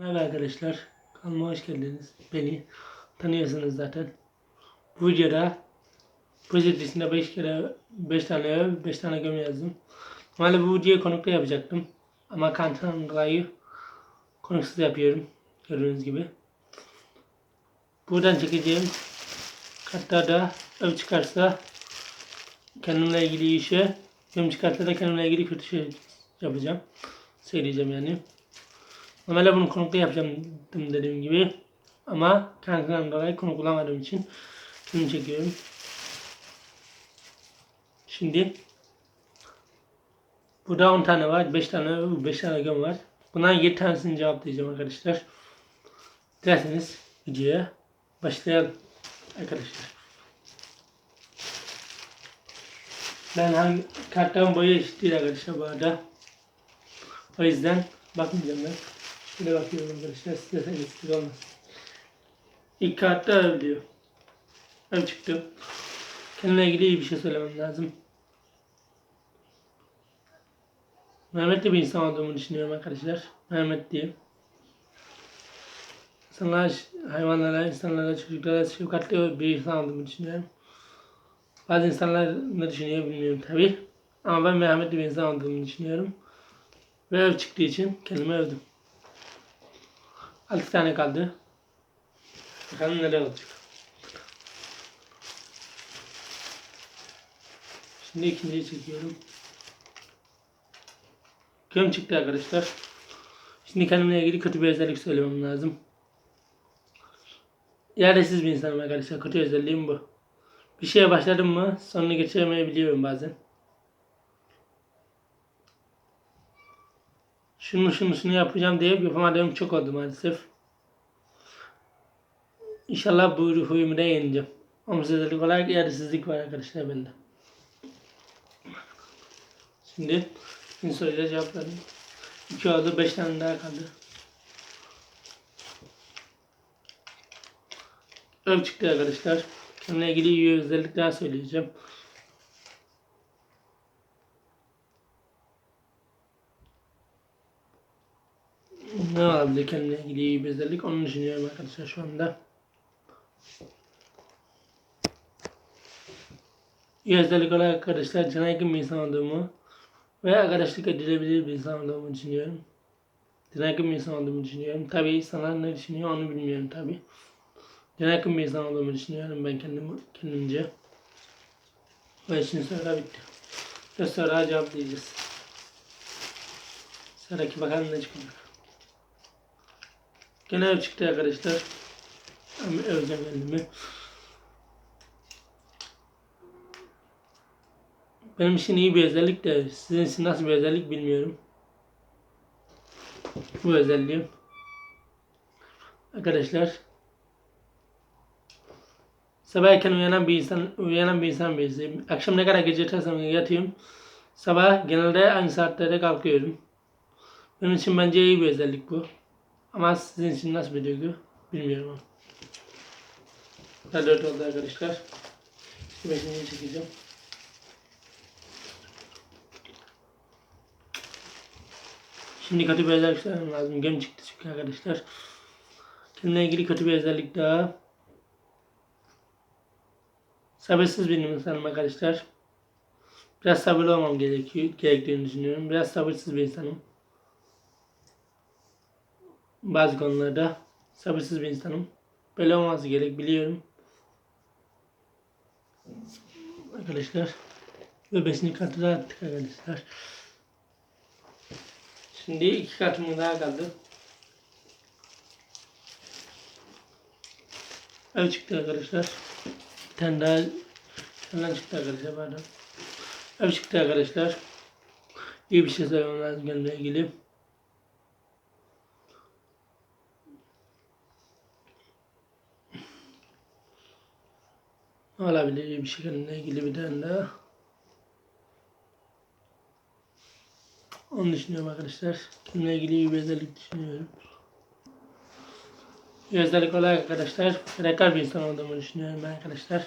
Merhaba arkadaşlar. Kanalıma hoş geldiniz. Beni tanıyorsunuz zaten. Bu videoda pozitifinde 5 kere 5 tane öv, 5 tane göm yazdım. Normalde bu videoyu konukla yapacaktım. Ama kantan dolayı konuksuz yapıyorum. Gördüğünüz gibi. Buradan çekeceğim kartlarda öv çıkarsa kendimle ilgili işe, göm çıkarsa da kendimle ilgili kötü şey yapacağım. Söyleyeceğim yani. Normalde bunu konukla yapacağım dediğim gibi. Ama kendimden dolayı konuk bulamadığım için film çekiyorum. Şimdi burada 10 tane var. 5 tane 5 tane göm var. Bundan 7 tanesini cevaplayacağım arkadaşlar. Dilerseniz videoya başlayalım arkadaşlar. Ben hangi karttan boyu eşit değil arkadaşlar bu arada. O yüzden bakmayacağım ben. Şöyle bakıyorum arkadaşlar size saygısızlık olmasın. İlk kartta öv diyor. Öv çıktı. Kendimle ilgili iyi bir şey söylemem lazım. Mehmet de bir insan olduğumu düşünüyorum arkadaşlar. Mehmet diye. İnsanlara, hayvanlara, insanlara, çocuklara şefkatli bir insan olduğumu düşünüyorum. Bazı insanlar ne düşünüyor bilmiyorum tabi. Ama ben merhametli bir insan olduğumu düşünüyorum. Ve öv çıktığı için kendimi övdüm. 6 tane kaldı. Bakalım neler olacak. Şimdi ikinciyi çekiyorum. Göm çıktı arkadaşlar. Şimdi kendimle ilgili kötü bir özellik söylemem lazım. Yeresiz bir insanım arkadaşlar. Kötü özelliğim bu. Bir şeye başladım mı sonunu geçiremeyebiliyorum bazen. Şunu şunu şunu yapacağım deyip yapamadığım çok oldu maalesef. İnşallah bu huyumu da yeneceğim. Omuzsuzluk olarak yersizlik var arkadaşlar bende. Şimdi şimdi soruya cevaplarım. İki oldu, beş tane daha kaldı. Çıktı arkadaşlar. Kendine ilgili iyi özellikler söyleyeceğim. Ne olabilir kendine ilgili bir özellik onu düşünüyorum arkadaşlar şu anda. İyi özellik olarak arkadaşlar cana yakın bir insan olduğumu ve arkadaşlık edilebilir bir insan olduğumu düşünüyorum. Cana yakın bir insan olduğumu düşünüyorum. Tabii insanlar ne düşünüyor onu bilmiyorum tabii. Cana yakın bir insan olduğumu düşünüyorum ben kendim, kendimce. Ve şimdi soru bitti. Ve soruya cevaplayacağız. Sıradaki bakalım ne çıkacak. Gene ev çıktı arkadaşlar. Ama özlem kendimi. Benim için iyi bir özellik de sizin için nasıl bir özellik bilmiyorum. Bu özelliğim. Arkadaşlar Sabah erken uyanan bir insan, uyanan bir insan birisiyim. Akşam ne kadar gece yatarsam yatayım. Sabah genelde aynı saatlerde kalkıyorum. Benim için bence iyi bir özellik bu. Ama sizin için nasıl bir duygu bilmiyorum. Daha dört oldu arkadaşlar. Şimdi beşinciyi çekeceğim. Şimdi kötü bir özellik lazım. Gem çıktı çünkü arkadaşlar. Kendine ilgili kötü bir özellik daha. Sabırsız bir insanım arkadaşlar. Biraz sabırlı olmam gerekiyor, gerektiğini düşünüyorum. Biraz sabırsız bir insanım. Bazı konularda sabırsız bir insanım. Böyle olması gerek biliyorum. Arkadaşlar. Kartı da attık arkadaşlar. Şimdi iki kartım daha kaldı. Ev çıktı arkadaşlar. Bir tane daha senden çıktı arkadaşlar pardon. Ev çıktı arkadaşlar. İyi bir şey söylemem lazım kendimle ilgili. Olabilir iyi bir şey kendimle ilgili bir tane daha. Onu düşünüyorum arkadaşlar. Kendimle ilgili bir özellik düşünüyorum. Bir özellik olarak arkadaşlar fedakar bir insan olduğumu düşünüyorum ben arkadaşlar.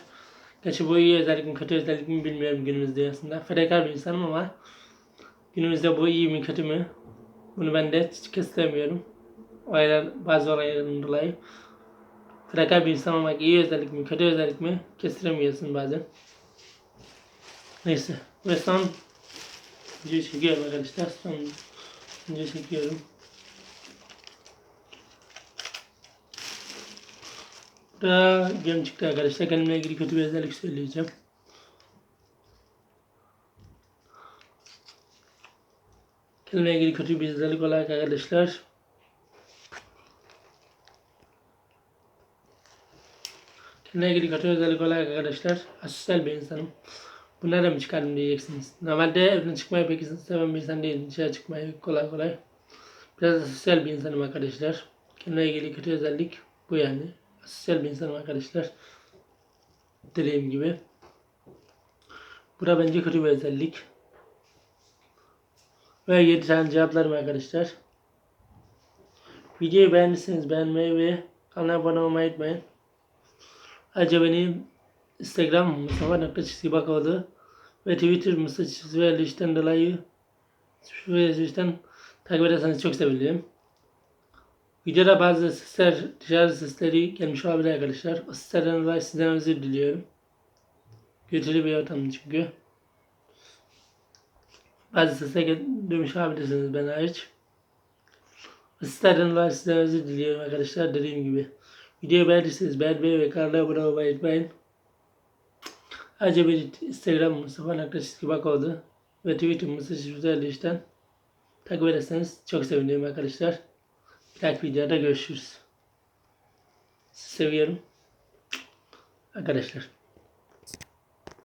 Gerçi bu iyi özellik mi kötü özellik mi bilmiyorum günümüzde aslında. Fedakar bir insanım ama günümüzde bu iyi mi kötü mü? Bunu ben de kestiremiyorum. olaylar, bazı olaylardan dolayı. Frekar bir insan olmak iyi özellik mi, kötü özellik mi kestiremiyorsun bazen. Neyse. Ve son video çekiyorum arkadaşlar. Son video çekiyorum. Burada gem çıktı arkadaşlar. Kendimle ilgili kötü bir özellik söyleyeceğim. Kendimle ilgili kötü bir özellik olarak arkadaşlar. İlgili kötü özellik olarak arkadaşlar. Asosyal bir insanım. Bu nereden çıkardım diyeceksiniz. Normalde evden çıkmayı pek seven bir insan değilim. Dışarı çıkmayı kolay kolay. Biraz asosyal bir insanım arkadaşlar. Kendimle ilgili kötü özellik bu yani. Asosyal bir insanım arkadaşlar. Dediğim gibi. Bu da bence kötü bir özellik. Ve 7 tane cevaplarım arkadaşlar. Videoyu beğendiyseniz beğenmeyi ve kanala abone olmayı unutmayın. Ayrıca benim Instagram Mustafa nokta çizgi bakalı ve Twitter Mustafa çizgi ve işten dolayı şu işten takip ederseniz çok sevinirim. Videoda bazı sesler, dışarı sesleri gelmiş olabilir arkadaşlar. O seslerden dolayı sizden özür diliyorum. Kötülü bir ortam çünkü. Bazı sesler duymuş olabilirsiniz ben hariç. O seslerden dolayı sizden özür diliyorum arkadaşlar dediğim gibi. Videoyu beğendiyseniz beğenmeyi ve kanala abone olmayı unutmayın. Ayrıca bir Instagram Mustafa Nakla Çizgi Bakoğlu ve Twitter Mustafa Çizgi işten takip ederseniz çok sevinirim arkadaşlar. Bir dahaki videoda görüşürüz. Sizi seviyorum. Arkadaşlar.